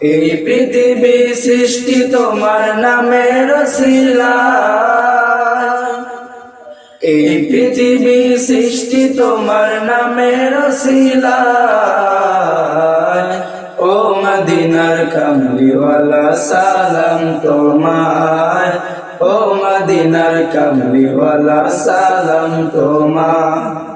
এই পৃথিবী সৃষ্টি তোমার নামে রসিলা এই পৃথিবী সৃষ্টি তোমার নামে রসিলা ও মদিনার কমলিওয়ালা, সালাম তোমার। ও মদিনার কমলিওয়ালা, সালাম তোমার।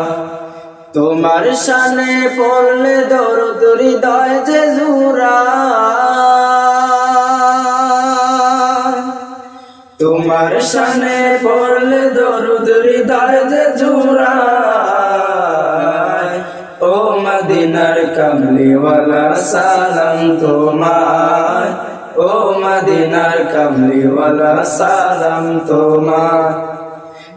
তোমার সানে পড়লে দরদ হৃদয় যে জুরা। তোমার সানে পড়লে দরদ হৃদয় যে জুরা। ও মদিনার কমলিওয়ালা, সালাম তোমার। ও মদিনার কমলিওয়ালা, সালাম তোমার।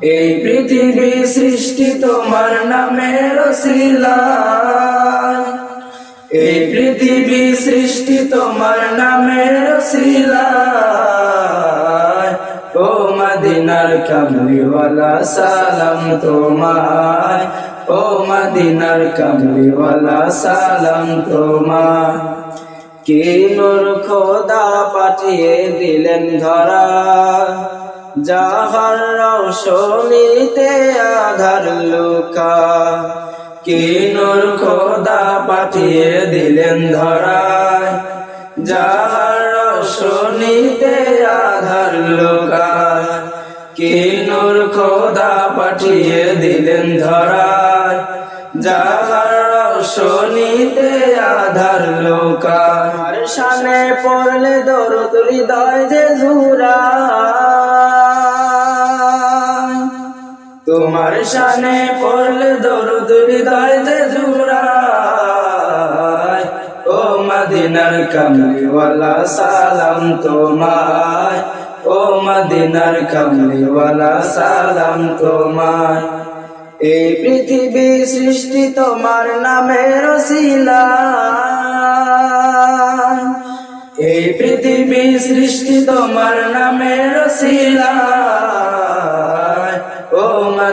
এই পৃথিবী সৃষ্টি তোমার নামে রসিলা এই পৃথিবী সৃষ্টি তোমার নামে রসিলা ও মদিনার কমলিওয়ালা সালাম তোমার ও মদিনার কমলিওয়ালা সালাম তোমার কে নূর খোদা পাঠিয়ে দিলেন ধরা। যাহার রৌশনীতে আধার লুকা কে খোদা পাঠিয়ে দিলেন ধরায়। যাহার রৌশনীতে আধার লুকা কে খোদা পাঠিয়ে দিলেন ধরায়। যাহার রৌশনীতে আধার লোকা সামনে পড়লে দরদ হৃদয় যে জুরা তোমার সামনে পড়লে দরদ হৃদয় যে ও মদিনার কমলিওয়ালা, সালাম তোমায়। ও মদিনার কমলিওয়ালা, সালাম তোমায়। এই পৃথিবী সৃষ্টি তোমার নামে রসিলা এই পৃথিবী সৃষ্টি তোমার নামে রসিলা ও